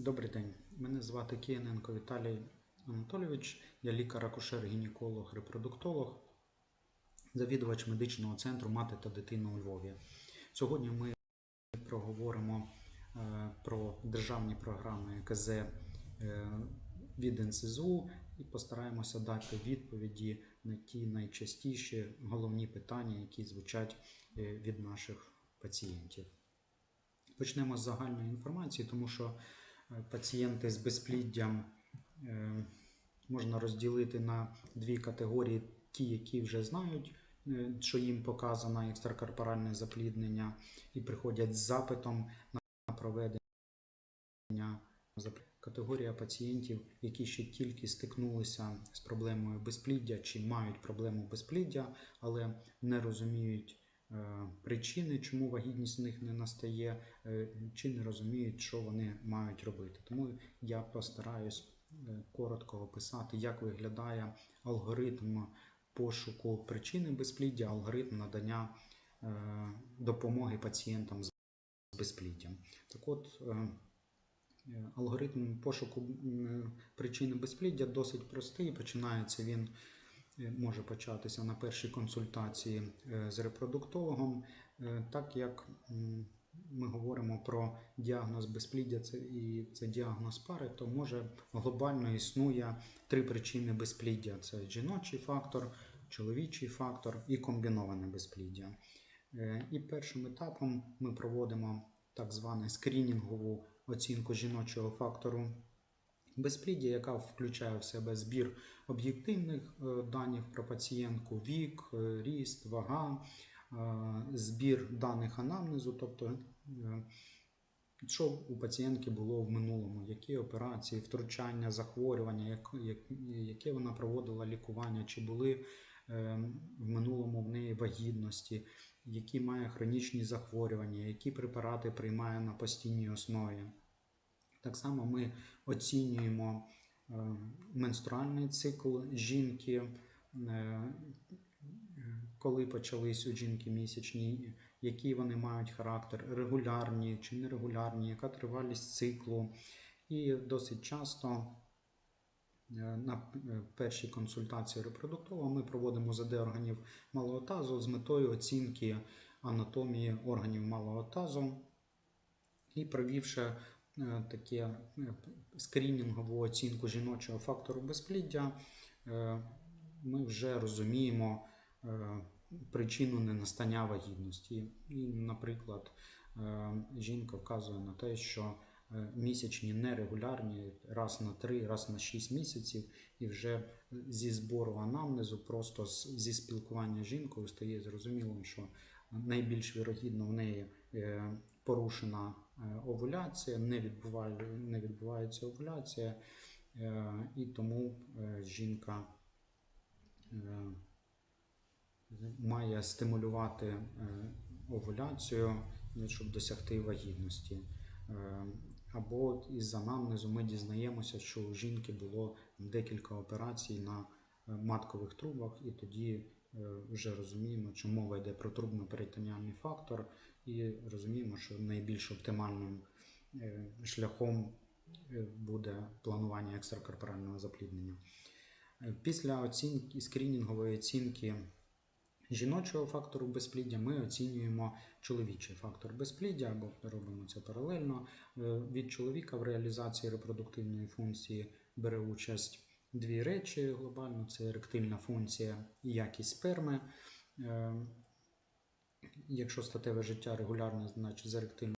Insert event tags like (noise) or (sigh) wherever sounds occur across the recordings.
Добрий день. Мене звати Кияненко Віталій Анатолійович. Я лікар-акушер-гінеколог, репродуктолог, завідувач медичного центру Мати та дитина у Львові. Сьогодні ми проговоримо е, про державні програми КЗ е, від НСЗУ і постараємося дати відповіді на ті найчастіші головні питання, які звучать е, від наших пацієнтів. Почнемо з загальної інформації, тому що пацієнти з безпліддям е, можна розділити на дві категорії: ті, які вже знають, е, що їм показано екстракорпоральне запліднення, і приходять з запитом на проведення. Категорія пацієнтів, які ще тільки стикнулися з проблемою безпліддя чи мають проблему безпліддя, але не розуміють причини, чому вагітність в них не настає, е, чи не розуміють, що вони мають робити. Тому я постараюсь е, коротко описати, як виглядає алгоритм пошуку причини безпліддя, алгоритм надання е, допомоги пацієнтам з безпліддям. Так от, е, Е, Алгоритм пошуку причини безпліддя досить простий. Починається він е, може початися на першій консультації е, з репродуктологом, Е, так як ми говоримо про діагноз безпліддя це і це діагноз пари, то може глобально існує три причини безпліддя: це жіночий фактор, чоловічий фактор і комбіноване безпліддя. Е, І першим етапом ми проводимо так звану скринінгову оцінку жіночого фактору безпліддя, яка включає в себе збір об'єктивних е, даних про пацієнтку, вік, е, ріст, вага, е, збір даних анамнезу, тобто що у пацієнтки було в минулому, які операції, втручання, захворювання, як, як, яке вона проводила лікування, чи були в минулому в неї вагітності, які має хронічні захворювання, які препарати приймає на постійній основі. Так само ми оцінюємо е, менструальний цикл жінки, е, коли почались у жінки місячні, який вони мають характер, регулярні чи нерегулярні, яка тривалість циклу. І досить часто е, на першій консультації репродуктолога ми проводимо ЗД органів малого тазу з метою оцінки анатомії органів малого тазу і провівши таке е, скринінгову оцінку жіночого фактору безпліддя, е, ми вже розуміємо е, причину ненастання вагітності. І, наприклад, е, жінка вказує на те, що е, місячні нерегулярні раз на 3, раз на 6 місяців, і вже зі збору анамнезу, просто зі спілкування з жінкою стає зрозумілим, що найбільш вірогідно в неї е, порушена е, овуляція, не, відбуває, не відбувається овуляція, е, і тому е, жінка е, має стимулювати е, овуляцію, е, щоб досягти вагітності. Е, Або із анамнезу ми дізнаємося, що у жінки було декілька операцій на е, маткових трубах, і тоді е, вже розуміємо, що мова йде про трубно-перитоніальний фактор, і розуміємо, що найбільш оптимальним е, шляхом е, буде планування екстракорпорального запліднення. Е, Після оцінки скринінгової оцінки жіночого фактору безпліддя ми оцінюємо чоловічий фактор безпліддя або робимо це паралельно. Е, Від чоловіка в реалізації репродуктивної функції бере участь дві речі глобально: це еректильна функція і якість сперми. Е, Якщо статеве життя регулярне, значить з еректильною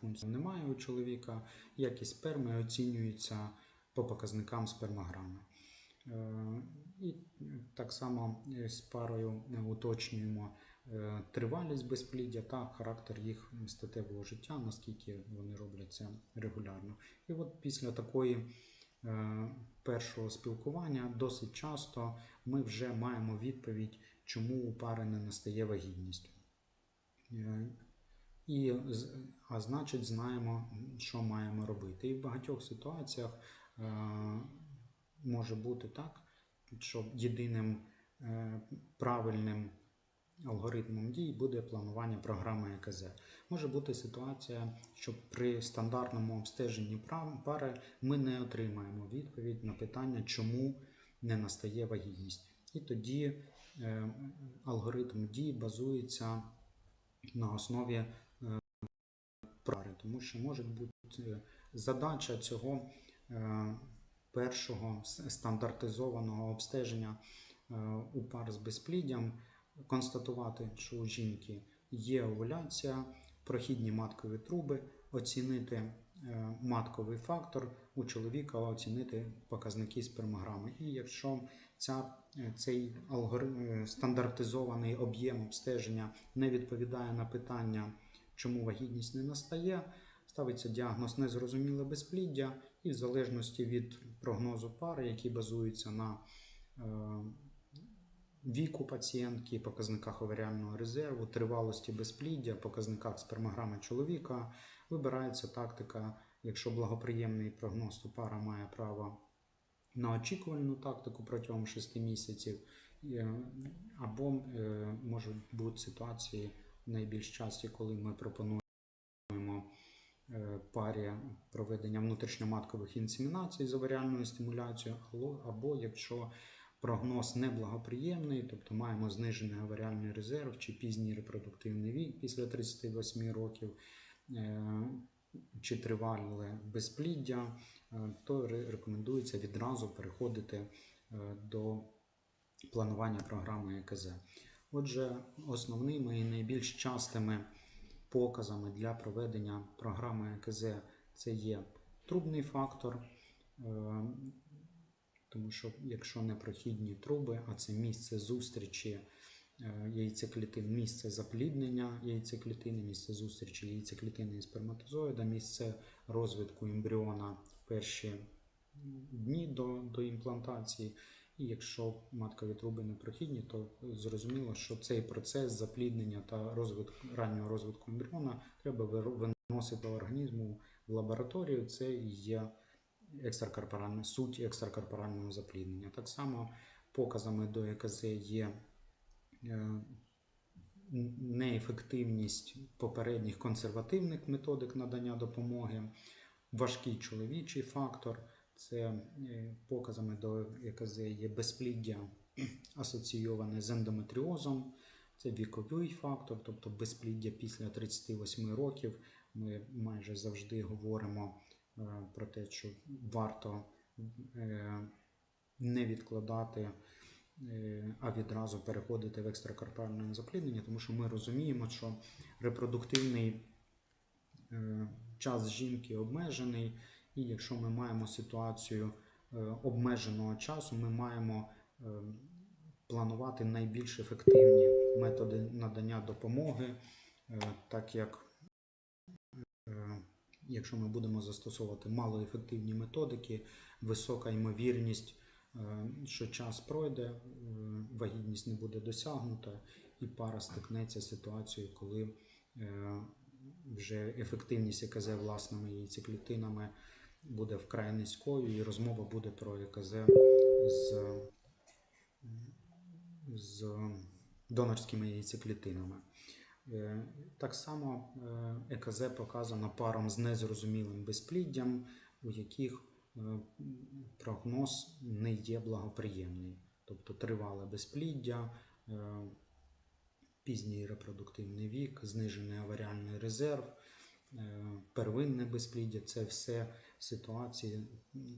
функцією немає у чоловіка. Якість сперми оцінюється по показникам спермограми. Е, І так само е, з парою е, уточнюємо е, тривалість безпліддя та характер їх статевого життя, наскільки вони роблять це регулярно. І от після такої першого спілкування досить часто ми вже маємо відповідь, чому у пари не настає вагітність. Е, І, а значить, знаємо, що маємо робити. І в багатьох ситуаціях е, може бути так, що єдиним е, правильним алгоритмом дій буде планування програми ЕКЗ. Може бути ситуація, що при стандартному обстеженні пари ми не отримаємо відповідь на питання, чому не настає вагітність. І тоді е, алгоритм дій базується на основі е, пари, тому що може бути е, задача цього першого стандартизованого обстеження у пар з безпліддям констатувати, що у жінки є овуляція, прохідні маткові труби, оцінити е, матковий фактор, у чоловіка оцінити показники спермограми. І якщо ця, е, цей алгоритм, е, стандартизований об'єм обстеження не відповідає на питання, чому вагітність не настає, ставиться діагноз незрозуміле безпліддя, і в залежності від прогнозу пари, який базується на віку пацієнтки, показниках оваріального резерву, тривалості безпліддя, показниках спермограми чоловіка, вибирається тактика, якщо благоприємний прогноз, то пара має право на очікувальну тактику протягом 6 місяців, е, або е, можуть бути ситуації найбільш часті, коли ми пропонуємо е, парі проведення внутрішньоматкових інсемінацій з оваріальною стимуляцією, або якщо прогноз неблагоприємний, тобто маємо знижений оваріальний резерв чи пізній репродуктивний вік після 38 років, е, чи тривале безпліддя, е, то рекомендується відразу переходити е, до планування програми ЕКЗ. Отже, основними і найбільш частими показами для проведення програми ЕКЗ це є трубний фактор, тому що якщо непрохідні труби, а це місце зустрічі е, яйцеклітин, місце запліднення яйцеклітини, місце зустрічі яйцеклітини і сперматозоїда, місце розвитку ембріона в перші дні до, до імплантації. І якщо маткові труби непрохідні, то зрозуміло, що цей процес запліднення та розвитку раннього розвитку ембріона треба виносити організму в лабораторію. Це є екстракорпоральна суть екстракорпорального запліднення. Так само показами до ЕКЗ є е, неефективність попередніх консервативних методик надання допомоги, важкий чоловічий фактор. Це е, показами до ЕКЗ є безпліддя асоційоване з ендометріозом, це віковий фактор, тобто безпліддя після 38 років. Ми майже завжди говоримо про те, що варто е, не відкладати, е, а відразу переходити в екстракорпоральне запліднення, тому що ми розуміємо, що репродуктивний е, час жінки обмежений, і якщо ми маємо ситуацію е, обмеженого часу, ми маємо е, планувати найбільш ефективні методи надання допомоги, е, так як е, якщо ми будемо застосовувати малоефективні методики, висока ймовірність, е, що час пройде, е, вагітність не буде досягнута, і пара стикнеться з ситуацією, коли е, вже ефективність ЕКЗ власними яйцеклітинами буде вкрай низькою, і розмова буде про ЕКЗ з, з донорськими яйцеклітинами. Е, Так само е, ЕКЗ показано парам з незрозумілим безпліддям, у яких е, прогноз не є благоприємний, тобто тривале безпліддя, е, пізній репродуктивний вік, знижений аваріальний резерв, е, первинне безпліддя це все ситуації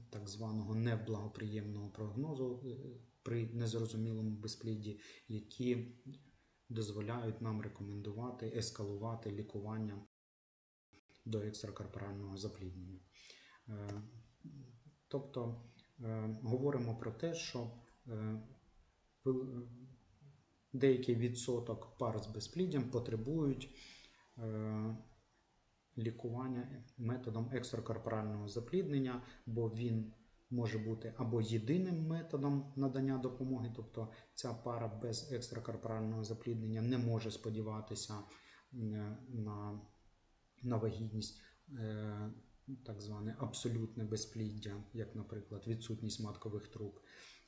так званого неблагоприємного прогнозу е, при незрозумілому безплідді, які дозволяють нам рекомендувати ескалувати лікування до екстракорпорального запліднення. Е, Тобто е, говоримо про те, що е, деякий відсоток пар з безпліддям потребують лікування методом екстракорпорального запліднення, бо він може бути або єдиним методом надання допомоги, тобто ця пара без екстракорпорального запліднення не може сподіватися е, на, на вагітність. е, Так зване абсолютне безпліддя, як, наприклад, відсутність маткових труб.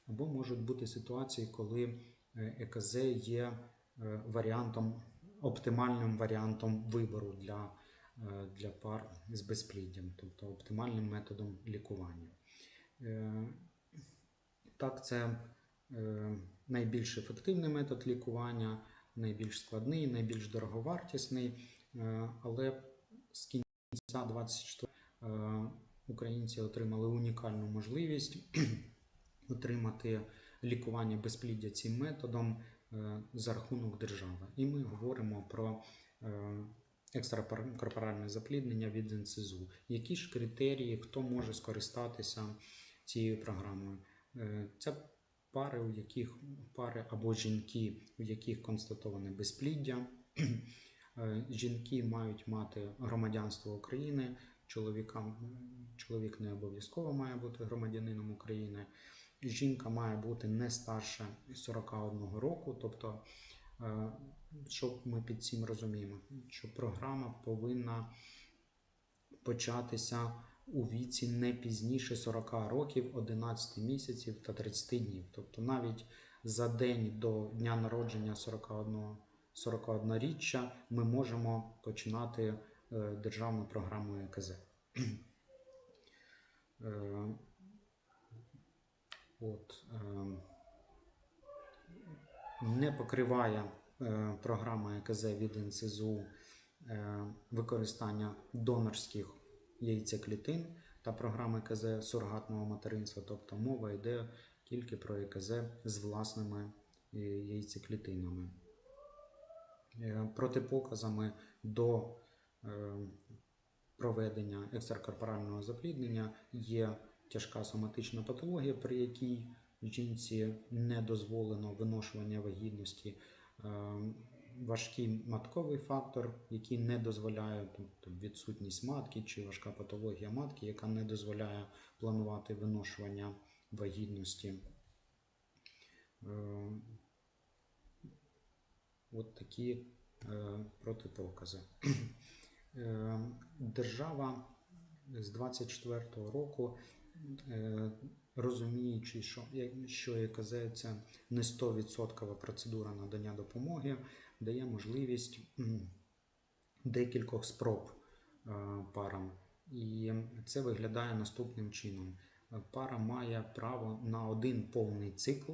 Або можуть бути ситуації, коли е, ЕКЗ є варіантом, оптимальним варіантом вибору для, для пар з безпліддям, тобто оптимальним методом лікування. Е, Так, це е, найбільш ефективний метод лікування, найбільш складний, найбільш дороговартісний, е, але з кінця 24 е, українці отримали унікальну можливість (clears throat) отримати лікування безпліддя цим методом за рахунок держави. І ми говоримо про екстракорпоральне запліднення від НСЗУ. Які ж критерії, хто може скористатися цією програмою? Е, Це пари, у яких пари або жінки, у яких констатоване безпліддя. (clears throat) Е, Жінки мають мати громадянство України, чоловікам, чоловік не обов'язково має бути громадянином України. Жінка має бути не старше 41 року. Тобто, е, що ми під цим розуміємо? Що програма повинна початися у віці не пізніше 40 років, 11 місяців та 30 днів. Тобто навіть за день до дня народження 41 41-річчя ми можемо починати е, державну програму ЕКЗ. (clears throat) Е, От, е, не покриває програма ЕКЗ від НСЗУ використання донорських яйцеклітин та програми ЕКЗ сургатного материнства, тобто мова йде тільки про ЕКЗ з власними е, яйцеклітинами. Е, Протипоказами до е, проведення екстракорпорального запліднення є тяжка соматична патологія, при якій жінці не дозволено виношування вагітності, важкий матковий фактор, який не дозволяє, тобто відсутність матки чи важка патологія матки, яка не дозволяє планувати виношування вагітності. Е, От такі е, протипокази. Е, Держава з 24-го року, розуміючи, що, що ЕКЗ це не 100% процедура надання допомоги, дає можливість декількох спроб е, парам. І це виглядає наступним чином. Пара має право на один повний цикл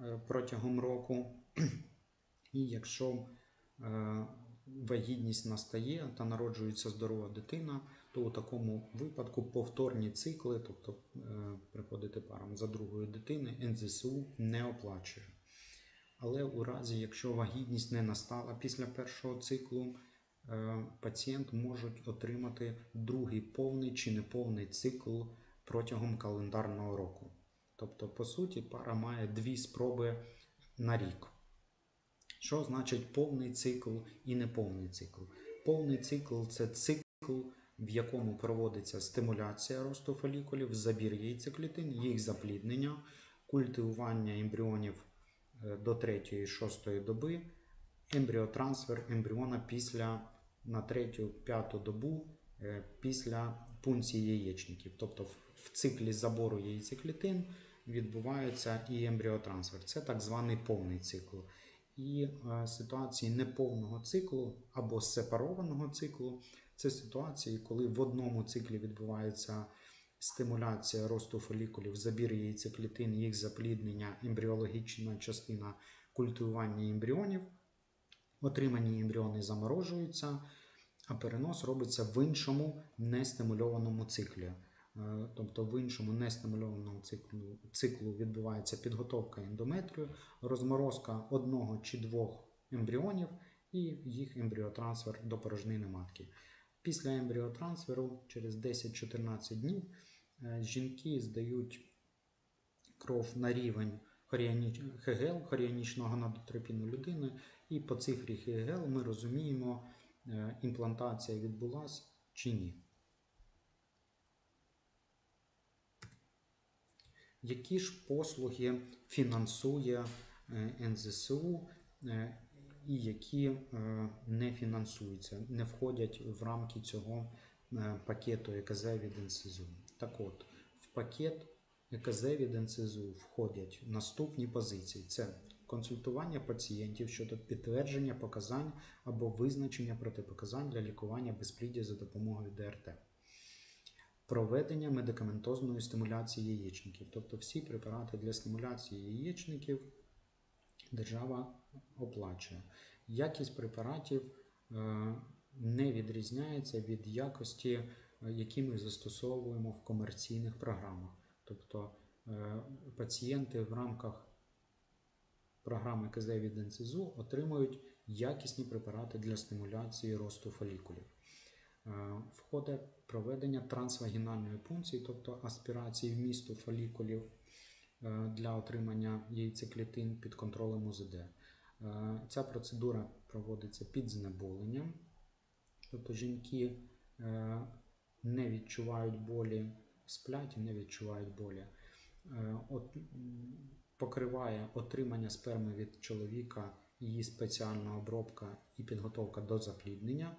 е, протягом року. І якщо е, вагітність настає та народжується здорова дитина, то у такому випадку повторні цикли, тобто приходити парам за другою дитини, НЗСУ не оплачує. Але у разі, якщо вагітність не настала після першого циклу, е, пацієнт може отримати другий повний чи неповний цикл протягом календарного року. Тобто, по суті, пара має дві спроби на рік. Що значить повний цикл і неповний цикл? Повний цикл це цикл, в якому проводиться стимуляція росту фолікулів, забір яйцеклітин, їх запліднення, культивування ембріонів до 3-6 доби, ембріотрансфер ембріона після на 3-5 добу е, після пункції яєчників. Тобто в- циклі забору яйцеклітин відбувається і ембріотрансфер. Це так званий повний цикл. І е, ситуації неповного циклу або сепарованого циклу це ситуації, коли в одному циклі відбувається стимуляція росту фолікулів, забір яйцеклітин, їх запліднення, ембріологічна частина культивування ембріонів. Отримані ембріони заморожуються, а перенос робиться в іншому нестимульованому циклі. Е, Тобто в іншому нестимульованому циклу, циклу відбувається підготовка ендометрію, розморозка одного чи двох ембріонів і їх ембріотрансфер до порожнини матки. Після ембріотрансферу через 10-14 днів жінки здають кров на рівень ХГЛ, хоріанічного гонадотропіну людини, і по цифрі ХГЛ ми розуміємо, е, імплантація відбулася чи ні. Які ж послуги фінансує е, НЗСУ е, і які е, не фінансуються, не входять в рамки цього е, пакету ЕКЗ від НСЗУ? Так от, в пакет ЕКЗ від НСЗУ входять наступні позиції: це консультування пацієнтів щодо підтвердження показань або визначення протипоказань для лікування безпліддя за допомогою ДРТ. Проведення медикаментозної стимуляції яєчників, тобто всі препарати для стимуляції яєчників держава оплачує. Якість препаратів е, не відрізняється від якості, які ми застосовуємо в комерційних програмах. Тобто е, пацієнти в рамках програми КЗ від НСЗУ отримують якісні препарати для стимуляції росту фолікулів. Е, Входить проведення трансвагінальної пункції, тобто аспірації вмісту фолікулів е, для отримання яйцеклітин під контролем УЗД. Ця процедура проводиться під знеболенням, тобто жінки не відчувають болі, сплять і не відчувають болі. Е, От, покриває отримання сперми від чоловіка, її спеціальна обробка і підготовка до запліднення.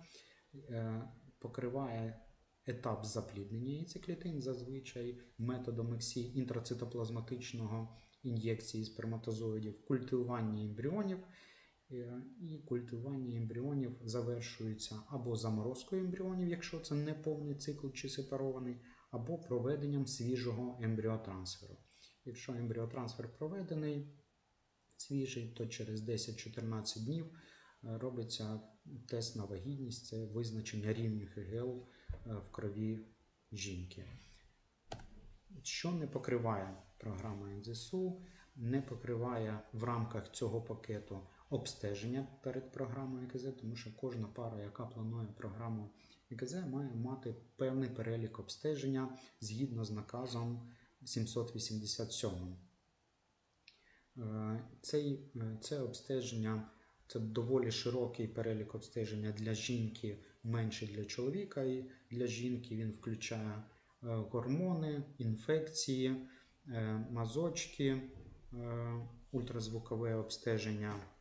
Е, Покриває етап запліднення яйцеклітин зазвичай методом ексі інтрацитоплазматичного ін'єкції сперматозоїдів, культивування ембріонів. Е, І культивування ембріонів завершується або заморозкою ембріонів, якщо це не повний цикл чи сепарований, або проведенням свіжого ембріотрансферу. Якщо ембріотрансфер проведений свіжий, то через 10-14 днів е, робиться тест на вагітність, це визначення рівню ГГЛ е, в крові жінки. Що не покриває програма НЗСУ, не покриває в рамках цього пакету обстеження перед програмою ЕКЗ, тому що кожна пара, яка планує програму ЕКЗ, має мати певний перелік обстеження згідно з наказом 787. Е, Цей, е, це обстеження це доволі широкий перелік обстеження для жінки, менше для чоловіка. І для жінки він включає е, гормони, інфекції, мазочки, ультразвукове обстеження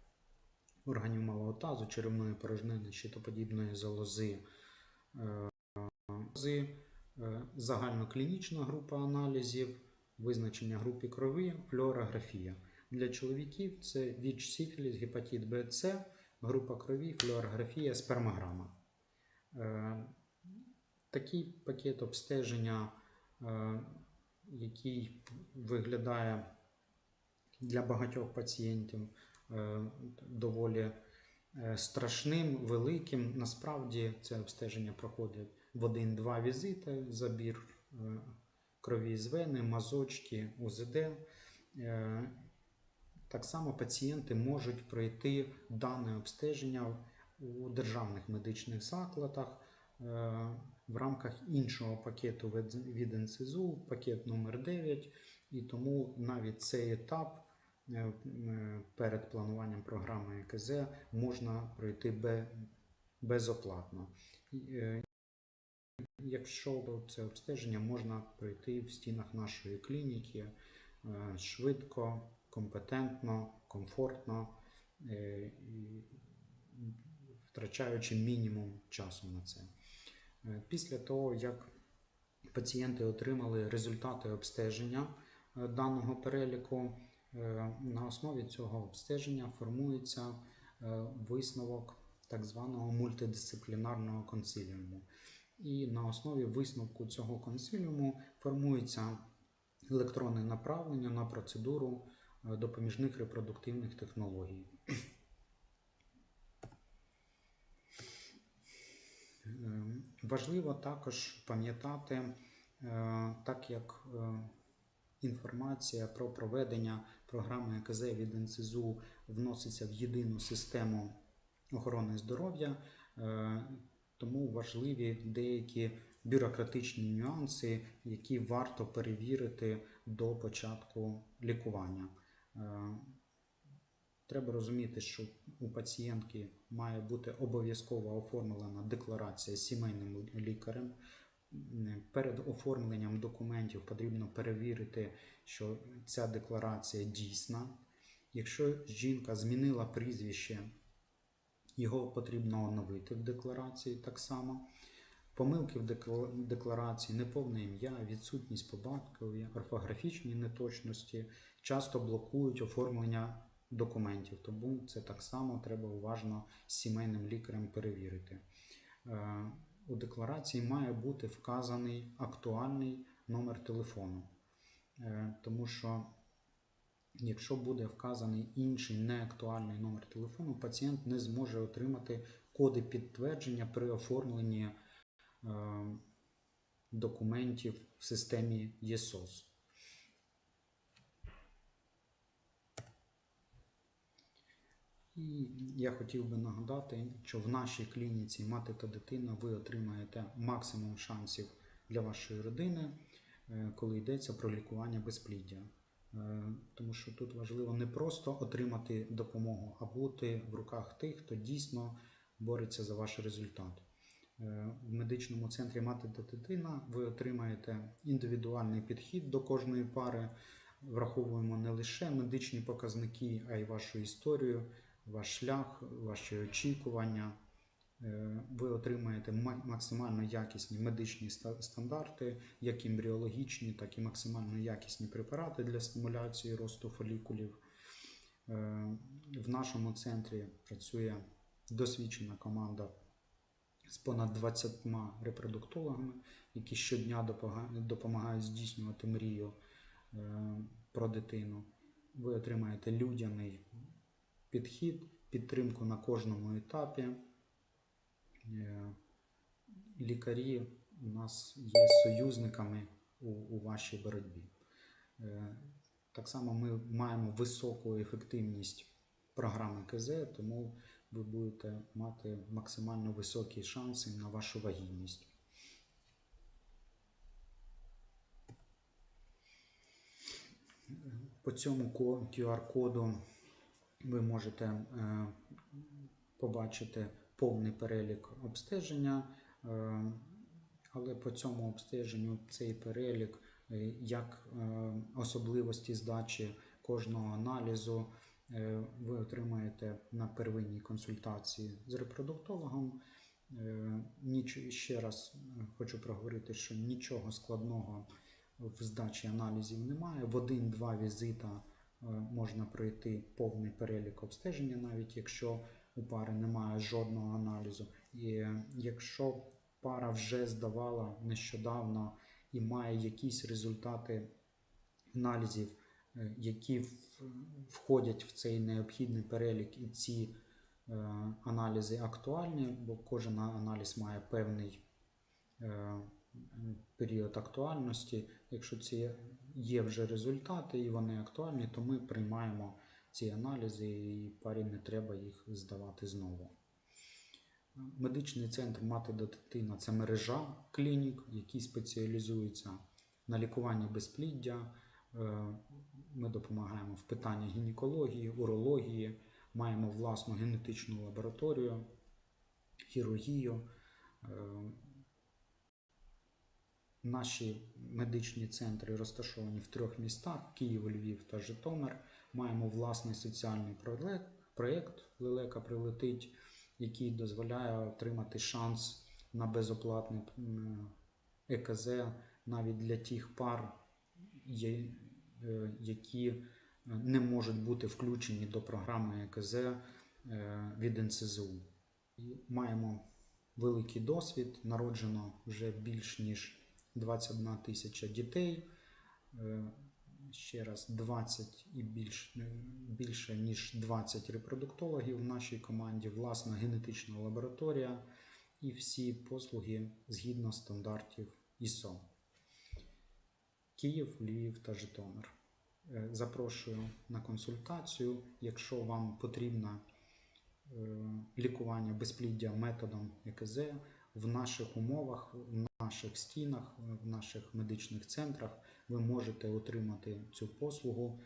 органів малого тазу, черевної порожнини, щитоподібної залози, е, е, загальноклінічна група аналізів, визначення групи крові, флюорографія. Для чоловіків це ВІЧ, сифіліс, гепатит Б, С, група крові, флюорографія, спермограма. Е, Такий пакет обстеження, який виглядає для багатьох пацієнтів доволі е, страшним, великим. Насправді це обстеження проходить в один-два візити, забір е, крові з вени, мазочки, УЗД. Е, Так само пацієнти можуть пройти дане обстеження у державних медичних закладах е, в рамках іншого пакету від- НСЗУ, пакет номер 9 і тому навіть цей етап е, перед плануванням програми ЕКЗ можна пройти безоплатно. Е, Якщо це обстеження можна пройти в стінах нашої клініки е, швидко, компетентно, комфортно, е, втрачаючи мінімум часу на це. Е, Після того, як пацієнти отримали результати обстеження е, даного переліку, е, на основі цього обстеження формується е, висновок так званого мультидисциплінарного консиліуму. І на основі висновку цього консиліуму формується електронне направлення на процедуру е, допоміжних репродуктивних технологій. Е, Важливо також пам'ятати, е, так як е, інформація про проведення програми ЕКЗ від НСЗУ вноситься в єдину систему охорони здоров'я, е, тому важливі деякі бюрократичні нюанси, які варто перевірити до початку лікування. Е, Треба розуміти, що у пацієнтки має бути обов'язково оформлена декларація сімейним лікарем. Перед оформленням документів потрібно перевірити, що ця декларація дійсна. Якщо жінка змінила прізвище, його потрібно оновити в декларації так само. Помилки в декларації, неповне ім'я, відсутність по батькові, орфографічні неточності часто блокують оформлення документів. Тому це так само треба уважно з сімейним лікарем перевірити. У декларації має бути вказаний актуальний номер телефону, Е, тому що якщо буде вказаний інший неактуальний номер телефону, пацієнт не зможе отримати коди підтвердження при оформленні е, документів в системі ЄСОС. І я хотів би нагадати, що в нашій клініці мати та дитина ви отримаєте максимум шансів для вашої родини, е, коли йдеться про лікування безпліддя. Е, Тому що тут важливо не просто отримати допомогу, а бути в руках тих, хто дійсно бореться за ваш результат. Е, В медичному центрі мати та дитина ви отримаєте індивідуальний підхід до кожної пари. Враховуємо не лише медичні показники, а й вашу історію, ваш шлях, ваші очікування. Е, Ви отримаєте максимально якісні медичні стандарти, як ембріологічні, так і максимально якісні препарати для стимуляції росту фолікулів. Е, В нашому центрі працює досвідчена команда з понад 20 репродуктологами, які щодня допомагають здійснювати мрію е, про дитину. Ви отримаєте людяний підхід, підтримку на кожному етапі. Е, Лікарі у нас є союзниками у, у вашій боротьбі. Е, Так само ми маємо високу ефективність програми КЗ, тому ви будете мати максимально високі шанси на вашу вагітність. По цьому QR-коду ви можете е, побачити повний перелік обстеження, е, але по цьому обстеженню цей перелік, е, як особливості здачі кожного аналізу, ви отримаєте на первинній консультації з репродуктологом. Ще раз хочу проговорити, що нічого складного в здачі аналізів немає. В один-два візита можна пройти повний перелік обстеження, навіть якщо у пари немає жодного аналізу. І е, якщо пара вже здавала нещодавно і має якісь результати аналізів, е, які входять в цей необхідний перелік, і ці е, аналізи актуальні, бо кожен аналіз має певний е, період актуальності. Якщо ці є вже результати і вони актуальні, то ми приймаємо ці аналізи і парі не треба їх здавати знову. Медичний центр мати до дитина це мережа клінік, які спеціалізуються на лікуванні безпліддя. Е, Ми допомагаємо в питанні гінекології, урології, маємо власну генетичну лабораторію, хірургію. Е, Наші медичні центри розташовані в трьох містах: Київ, Львів та Житомир. Маємо власний соціальний проєкт Лелека прилетить, який дозволяє отримати шанс на безоплатне ЕКЗ навіть для тих пар, е, які е, не можуть бути включені до програми ЕКЗ е, від НСЗУ. Маємо великий досвід, народжено вже більш ніж 21 тисяча дітей. Е, Ще раз 20 і більш, більше ніж 20 репродуктологів в нашій команді, власна генетична лабораторія і всі послуги згідно стандартів ISO. Київ, Львів та Житомир. Е, Запрошую на консультацію, якщо вам потрібно е, лікування безпліддя методом ЕКЗ в наших умовах, в наших стінах, в наших медичних центрах ви можете отримати цю послугу